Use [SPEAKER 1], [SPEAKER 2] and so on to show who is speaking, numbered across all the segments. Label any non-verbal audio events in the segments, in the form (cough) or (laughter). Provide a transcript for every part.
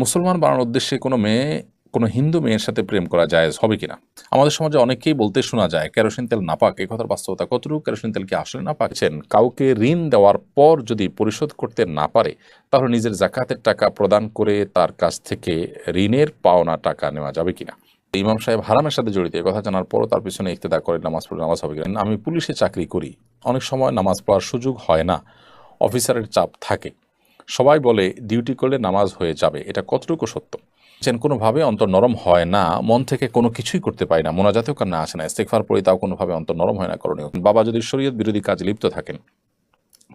[SPEAKER 1] মুসলমান বানানোর উদ্দেশ্যে কোনো মেয়ে, কোনো হিন্দু মেয়ের সাথে প্রেম করা জায়েজ হবে কিনা? আমাদের সমাজে অনেকেই বলতে শোনা যায়, কেরোসিন তেল নাপাক এই কথার বাস্তবতা কতটুকু? কেরোসিন তেল কি আসলে না পাচ্ছেন? কাউকে ঋণ দেওয়ার পর যদি পরিশোধ করতে না পারে, তাহলে নিজের জাকাতের টাকা প্রদান করে তার কাছ থেকে ঋণের পাওনা টাকা নেওয়া যাবে কিনা? ইমাম সাহেব হারামের সাথে জড়িত কথা জানার পরও তার পিছনে ইক্তেদা করে নামাজ পড়ে নামাজ হবে কিনা? আমি পুলিশে চাকরি করি, অনেক সময় নামাজ পড়ার সুযোগ হয় না, অফিসারের চাপ থাকে। সবাই বলে ডিউটি করলে নামাজ হয়ে যাবে, এটা কতটুকু সত্য? যেন কোনোভাবে অন্তর নরম হয় না, মন থেকে কোনো কিছুই করতে পারি না, মোনাজাতেও কান্না আসে না ইস্তেকফার পড়ে তাও কোনোভাবে অন্তর নরম হয় না করণীয়। বাবা যদি শরীয়ত বিরোধী কাজে লিপ্ত থাকেন,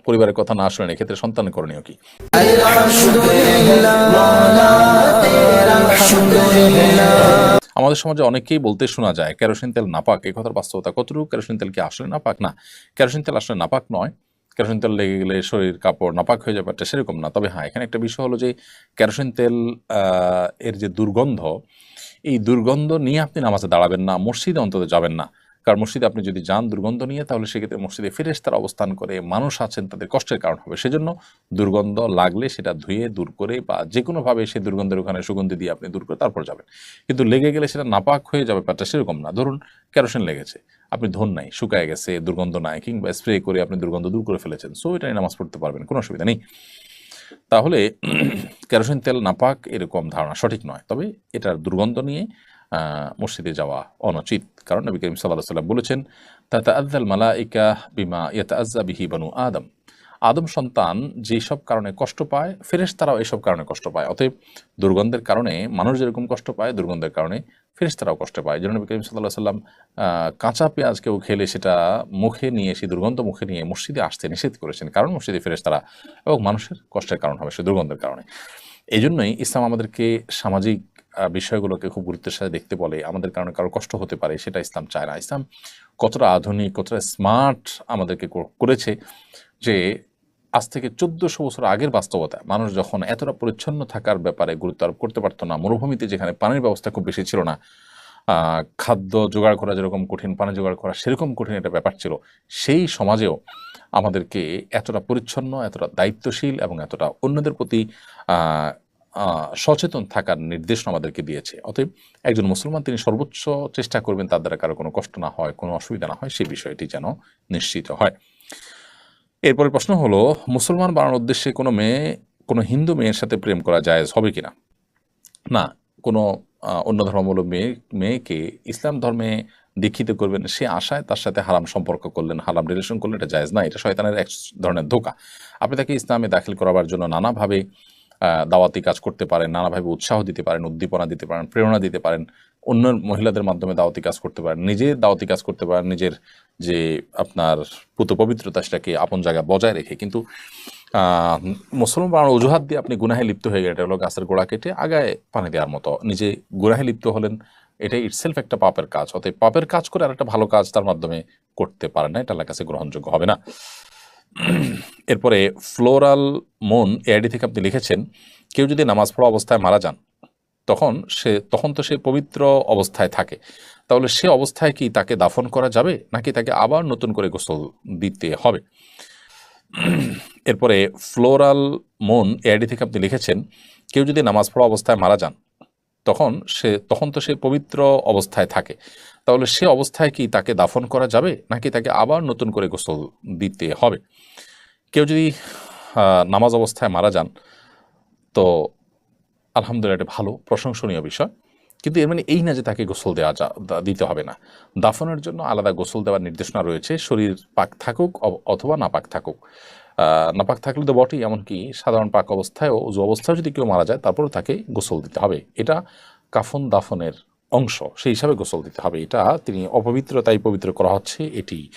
[SPEAKER 1] পরিবারের কথা না শোনেন এক্ষেত্রে সন্তান করণীয় কি? আমাদের সমাজে অনেকেই বলতে শোনা যায়, কেরোসিন তেল নাপাক এই কথার বাস্তবতা কতটুকু? কেরোসিন তেল কি আসলে নাপাক? না, কেরোসিন তেল আসলে নাপাক নয়। কেরোসিন তেল লেগে গেলে শরীর কাপড় নাপাক হয়ে যাবে সেরকম না। তবে হ্যাঁ এখানে একটা বিষয় হলো যে কেরোসিন তেল এর যে দুর্গন্ধ, এই দুর্গন্ধ নিয়ে আপনি নামাজে দাঁড়াবেন না, মসজিদে অন্তত যাবেন না। কারণ মসজিদে আপনি যদি যান দুর্গন্ধ নিয়ে, তাহলে সেক্ষেত্রে মসজিদে ফেরেস তারা অবস্থান করে মানুষ আছেন, তাদের কষ্টের কারণ হবে। সেজন্য দুর্গন্ধ লাগলে সেটা ধুয়ে, দূর করে বা যে কোনোভাবে সেই দুর্গন্ধের ওখানে সুগন্ধি দিয়ে আপনি দূর করে তারপর যাবেন। কিন্তু লেগে গেলে সেটা নাপাক হয়ে যাবে ব্যাপারটা সেরকম না। ধরুন কেরোসিন লেগেছে, আপনি ধন নাই, শুকায় গেছে, দুর্গন্ধ নাই কিংবা স্প্রে করে আপনি দুর্গন্ধ দূর করে ফেলেছেন সো এটা নামাজ পড়তে পারবেন, কোনো অসুবিধা নেই। তাহলে কেরোসিন তেল নাপাক এরকম ধারণা সঠিক নয়। তবে এটার দুর্গন্ধ নিয়ে মসজিদে যাওয়া অনুচিত। কারণ নবী করিম সাল্লাহ সাল্লাম বলেছেন তাতা আদাল মালাইকা বিমা ইয়াতা আজ্জা বিহি বানু আদম। আদম সন্তান যেসব কারণে কষ্ট পায় ফেরেশ তারাও এসব কারণে কষ্ট পায়। অতএব দুর্গন্ধের কারণে মানুষ যেরকম কষ্ট পায়, দুর্গন্ধের কারণে ফেরেশ তারাও কষ্ট পায়। যেন নবী করিম সাল্লাহ সাল্লাম কাঁচা পেঁয়াজ কেউ খেলে সেটা মুখে নিয়ে, সেই দুর্গন্ধ মুখে নিয়ে মসজিদে আসতে নিষেধ করেছেন। কারণ মসজিদে ফেরেশ তারা এবং মানুষের কষ্টের কারণ হবে সে দুর্গন্ধের কারণে। এই জন্যই ইসলাম আমাদেরকে সামাজিক বিষয়গুলোকে খুব গুরুত্বের সাথে দেখতে বলে, আমাদের কারণে কারও কষ্ট হতে পারে, সেটা ইসলাম চায় না। ইসলাম কতটা আধুনিক, কতটা স্মার্ট আমাদেরকে করেছে যে আজ থেকে চোদ্দশো বছর আগের বাস্তবতা, মানুষ যখন এতটা পরিচ্ছন্ন থাকার ব্যাপারে গুরুত্ব আরোপ করতে পারতো না, মরুভূমিতে যেখানে পানির ব্যবস্থা খুব বেশি ছিল না খাদ্য জোগাড় করা যেরকম কঠিন, পানি জোগাড় করা সেরকম কঠিন একটা ব্যাপার ছিল, সেই সমাজেও আমাদেরকে এতটা পরিচ্ছন্ন, এতটা দায়িত্বশীল এবং এতটা অন্যদের প্রতি সচেতন থাকার নির্দেশ আমাদেরকে দিয়েছে। অতএব একজন মুসলমান তিনি সর্বোচ্চ চেষ্টা করবেন তার দ্বারা কারও কোনো কষ্ট না হয়, কোনো অসুবিধা না হয় সেই বিষয়টি যেন নিশ্চিত হয়। এরপরে প্রশ্ন হলো, মুসলমান বানানোর উদ্দেশ্যে কোনো মেয়ে, কোনো হিন্দু মেয়ের সাথে প্রেম করা জায়েজ হবে কিনা? না, কোনো অন্য ধর্মাবলম্বী মেয়ে, মেয়েকে ইসলাম ধর্মে দীক্ষিত করবেন, সে আশায় তার সাথে হারাম সম্পর্ক করলেন, হারাম রিলেশন করলেন, এটা জায়েজ না, এটা শয়তানের এক ধরনের ধোকা। আপনি তাকে ইসলামে দাখিল করাবার জন্য নানাভাবে দাওয়াতি কাজ করতে পারেন, নানাভাবে উৎসাহ দিতে পারেন, উদ্দীপনা দিতে পারেন, প্রেরণা দিতে পারেন, অন্য মহিলাদের মাধ্যমে দাওয়াতি কাজ করতে পারেন নিজে দাওয়াতি কাজ করতে পারেন, নিজের যে আপনার পুত পবিত্রতা সেটাকে আপন জায়গায় বজায় রেখে। কিন্তু মুসলমান বানানোর অজুহাত দিয়ে আপনি গুনাহে লিপ্ত হয়ে গেলেন, এটা হলো গাছের গোড়া কেটে আগায় পানি দেওয়ার মতো। নিজে গুনাহে লিপ্ত হলেন, এটাই ইটসেলফ একটা পাপের কাজ। অতএব পাপের কাজ করে আর একটা ভালো কাজ তার মাধ্যমে করতে পারে না, এটা আল্লাহর কাছে গ্রহণযোগ্য হবে না। এরপরে ফ্লোরাল মন এআইডি থেকে আপনি লিখেছেন, কেউ যদি নামাজ পড়া অবস্থায় মারা যান, তখন সে, তখন তো সে পবিত্র অবস্থায় থাকে। তাহলে সে অবস্থায় কি তাকে দাফন করা যাবে, নাকি তাকে আবার নতুন করে গোসল দিতে হবে? এরপরে ফ্লোরাল মন এআইডি থেকে আপনি লিখেছেন, কেউ যদি নামাজ পড়া অবস্থায় মারা যান, তখন সে, তখন তো সে পবিত্র অবস্থায় থাকে। তাহলে সে অবস্থায় কি তাকে দাফন করা যাবে, নাকি তাকে আবার নতুন করে গোসল দিতে হবে? কেউ যদি নামাজ অবস্থায় মারা যান, তো আলহামদুলিল্লাহ এটা ভালো, প্রশংসনীয় বিষয়। কিন্তু এর মানে এই না যে তাকে গোসল দেওয়া যা দিতে হবে না। দাফনের জন্য আলাদা গোসল দেওয়ার নির্দেশনা রয়েছে, শরীর পাক থাকুক অথবা নাপাক থাকুক। নাপাক থাকলে তো বটেই, এমনকি সাধারণ পাক অবস্থায়ও উজু অবস্থায় যদি কেউ মারা যায় তারপরে তাকে গোসল দিতে হবে। এটা কাফন দাফনের অংশ, সেই হিসাবে গোসল দিতে হবে। এটা তিনি অপবিত্র তাই পবিত্র করা হচ্ছে, এটি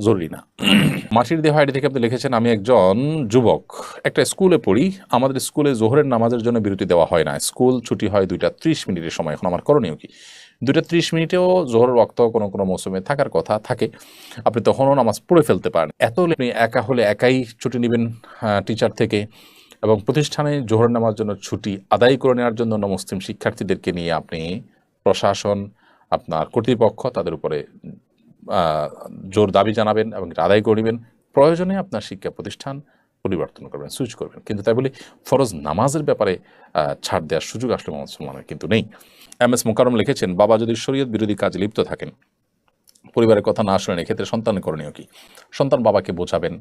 [SPEAKER 1] জরুরি না। (clears throat) মাটির দেহ আইডি থেকে আপনি লিখেছেন, আমি একজন যুবক। একটা স্কুলে পড়ি। আমাদের স্কুলে জোহরের নামাজের জন্য বিরতি দেওয়া হয় না। স্কুল ছুটি হয় দুইটা ত্রিশ মিনিটের সময়। এখন আমার করণীয় কি? দুইটা ত্রিশ মিনিটেও জোহরের রক্ত কোনো কোনো মৌসুমে থাকার কথা থাকে। আপনি তখনও নামাজ পড়ে ফেলতে পারেন। এত আপনি একা হলে একাই ছুটি নেবেন টিচার থেকে। এবং প্রতিষ্ঠানে জোহর নামার জন্য ছুটি আদায় করে নেওয়ার জন্য মুসলিম শিক্ষার্থীদেরকে নিয়ে আপনি প্রশাসন, আপনার কর্তৃপক্ষ তাদের উপরে জোর দাবি জানাবেন এবং আদায় করিবেন প্রয়োজনে আপনার শিক্ষা প্রতিষ্ঠান পরিবর্তন করবেন সুইচ করবেন। কিন্তু তাই বলি, ফরজ নামাজের ব্যাপারে ছাড় দেওয়ার সুযোগ আসলে মুসলমানের কিন্তু নেই। এম এস মোকারম লিখেছেন, বাবা যদি শরীয়ত বিরোধী কাজে লিপ্ত থাকেন পরিবারের কথা না শুনেন এক্ষেত্রে সন্তান করণীয় কি? সন্তান বাবাকে বোঝাবেন,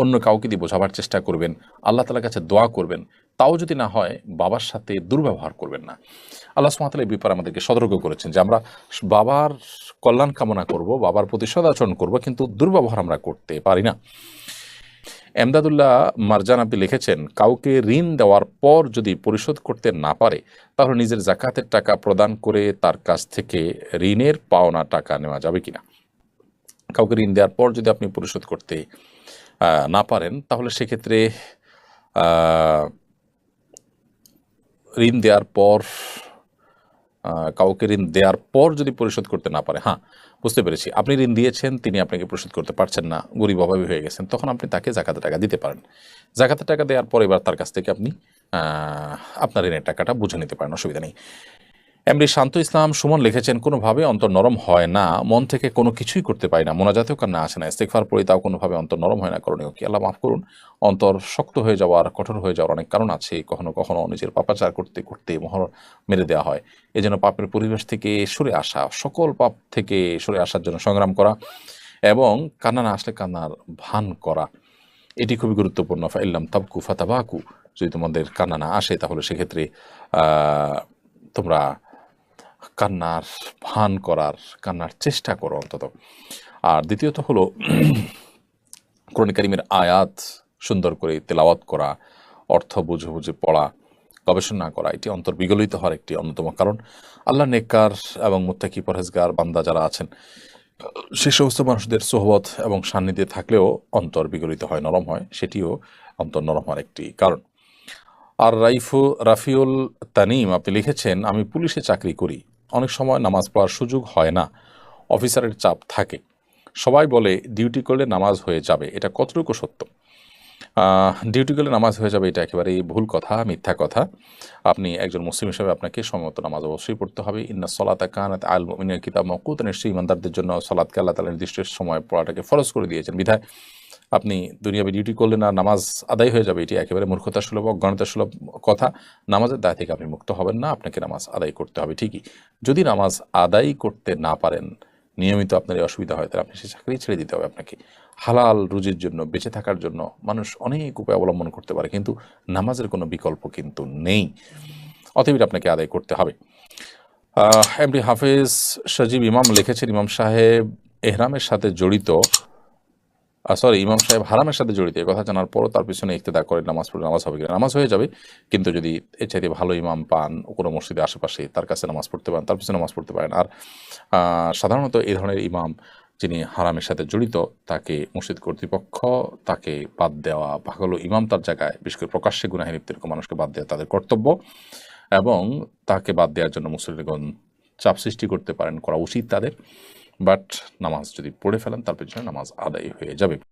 [SPEAKER 1] অন্য কাউকে দিয়ে বোঝাবার চেষ্টা করবেন, আল্লাহ তালার কাছে দোয়া করবেন, তাও যদি না হয় বাবার সাথে দুর্ব্যবহার করবেন না। আল্লাহ সুমাতাল এই ব্যাপারে আমাদেরকে সতর্ক করেছেন যে আমরা বাবার কল্যাণ কামনা করব, বাবার প্রতি সদাচরণ করব, কিন্তু দুর্ব্যবহার আমরা করতে পারি না। এমদাদুল্লাহ মারজান আপনি লিখেছেন, কাউকে ঋণ দেওয়ার পর যদি পরিশোধ করতে না পারে, তাহলে নিজের জাকাতের টাকা প্রদান করে তার কাছ থেকে ঋণের পাওনা টাকা নেওয়া যাবে কিনা? কাউকে ঋণ দেওয়ার পর যদি আপনি পরিশোধ করতে না পারেন, তাহলে সেক্ষেত্রে ঋণ দেওয়ার পর কাউকে ঋণ দেওয়ার পর যদি পরিশোধ করতে না পারে হ্যাঁ বুঝতে পেরেছি। আপনি ঋণ দিয়েছেন, তিনি আপনাকে পরিশোধ করতে পারছেন না, গরিব অভাবী হয়ে গেছেন, তখন আপনি তাকে জাকাতের টাকা দিতে পারেন। জাকাতের টাকা দেওয়ার পর এবার তার কাছ থেকে আপনি আপনার ঋণের টাকাটা বুঝে নিতে পারেন, অসুবিধা নেই। এমনি শান্ত ইসলাম সুমন লিখেছেন, কোনোভাবে অন্তর নরম হয় না, মন থেকে কোনো কিছুই করতে পারি না। মোনাজাতেও কান্না আসে না। ইস্তেকফার পড়ি, তাও কোনোভাবে অন্তর নরম হয় না। করণীয় কি? আল্লাহ মাফ করুন। অন্তর শক্ত হয়ে যাওয়ার, কঠোর হয়ে যাওয়ার অনেক কারণ আছে। কখনো কখনো নিজের পাপাচার করতে করতে মোহর মেরে দেওয়া হয়। এই জন্য পাপের পরিবেশ থেকে সরে আসা, সকল পাপ থেকে সরে আসার জন্য সংগ্রাম করা এবং কান্না না আসলে কান্নার ভান করা। এটি খুবই গুরুত্বপূর্ণ। ফাইল্লাম তাবকু ফাতাবাকু। যদি তোমাদের কান্না না আসে, তাহলে সেক্ষেত্রে তোমরা কান্নার ভান করার, কান্নার চেষ্টা করো অন্তত। আর দ্বিতীয়ত হলো, কোরআন কারিমের আয়াত সুন্দর করে তেলাওয়াত করা, অর্থ বুঝে বুঝে পড়া, গবেষণা করা, এটি অন্তর বিগলিত হওয়ার একটি অন্যতম কারণ। আল্লাহ নেককার এবং মুত্তাকি পরহেজগার বান্দা যারা আছেন, সে সমস্ত মানুষদের সোহবত এবং সান্নিধ্যে থাকলেও অন্তর বিগলিত হয়, নরম হয়, সেটিও অন্তর নরম হওয়ার একটি কারণ। আর রাইফু রাফিউল তানিম, আপনি লিখেছেন, আমি পুলিশে চাকরি করি। অনেক সময় নামাজ পড়ার সুযোগ হয় না। অফিসারের চাপ থাকে। সবাই বলে, ডিউটি করলে নামাজ হয়ে যাবে। এটা কতটুকু সত্য? ডিউটি করলে নামাজ হয়ে যাবে, এটা একেবারেই ভুল কথা, মিথ্যা কথা। আপনি একজন মুসলিম হিসেবে আপনাকে সময়মত নামাজ অবশ্যই পড়তে হবে। ইন্না সলাতা কানাত আল মিনের কিতাব মকুত নিশ্চয়ই ইমানদারদের জন্য সলাদকে আল্লাহ তালা নির্দিষ্ট সময় পড়াটাকে ফরজ করে দিয়েছেন। বিধায় আপনি দুনিয়াবে ডিউটি করলে না নামাজ আদায় হয়ে যাবে, এটি একেবারে মূর্খতা সুলভ অজ্ঞানতা সুলভ কথা। নামাজের দায় থেকে আপনি মুক্ত হবেন না, আপনাকে নামাজ আদায় করতে হবে, ঠিকই। যদি নামাজ আদায় করতে না পারেন, নিয়মিত আপনার এই অসুবিধা হয়, তাহলে আপনি সে চাকরি ছেড়ে দিতে হবে আপনাকে। হালাল রুজির জন্য, বেঁচে থাকার জন্য মানুষ অনেক উপায় অবলম্বন করতে পারে, কিন্তু নামাজের কোনো বিকল্প কিন্তু নেই। অতএব আপনাকে আদায় করতে হবে। এমডি হাফেজ সজীব ইমাম লিখেছেন, ইমাম সাহেব এহরামের সাথে জড়িত। সরি ইমাম সাহেব হারামের সাথে জড়িত এই কথা জানার পরও তার পিছনে ইক্তেদা করে নামাজ পড়লে নামাজ হবে কিনা? নামাজ হয়ে যাবে, কিন্তু যদি এর চাইতে ভালো ইমাম পান, কোনো মসজিদের আশেপাশে তার কাছে নামাজ পড়তে পারেন, তার পিছনে নামাজ পড়তে পারেন। আর সাধারণত এই ধরনের ইমাম যিনি হারামের সাথে জড়িত, তাকে মসজিদ কর্তৃপক্ষ তাকে বাদ দেওয়া হলো ইমাম তার জায়গায়, বিশেষ করে প্রকাশ্যে গুনাহে লিপ্ত মানুষকে বাদ দেওয়া তাদের কর্তব্য। এবং তাকে বাদ দেওয়ার জন্য মুসলিমগণ চাপ সৃষ্টি করতে পারেন, করা উচিত তাদের। বাট নামাজ যদি পড়ে ফেলেন তার পেছনে নামাজ আদায় হয়ে যাবে।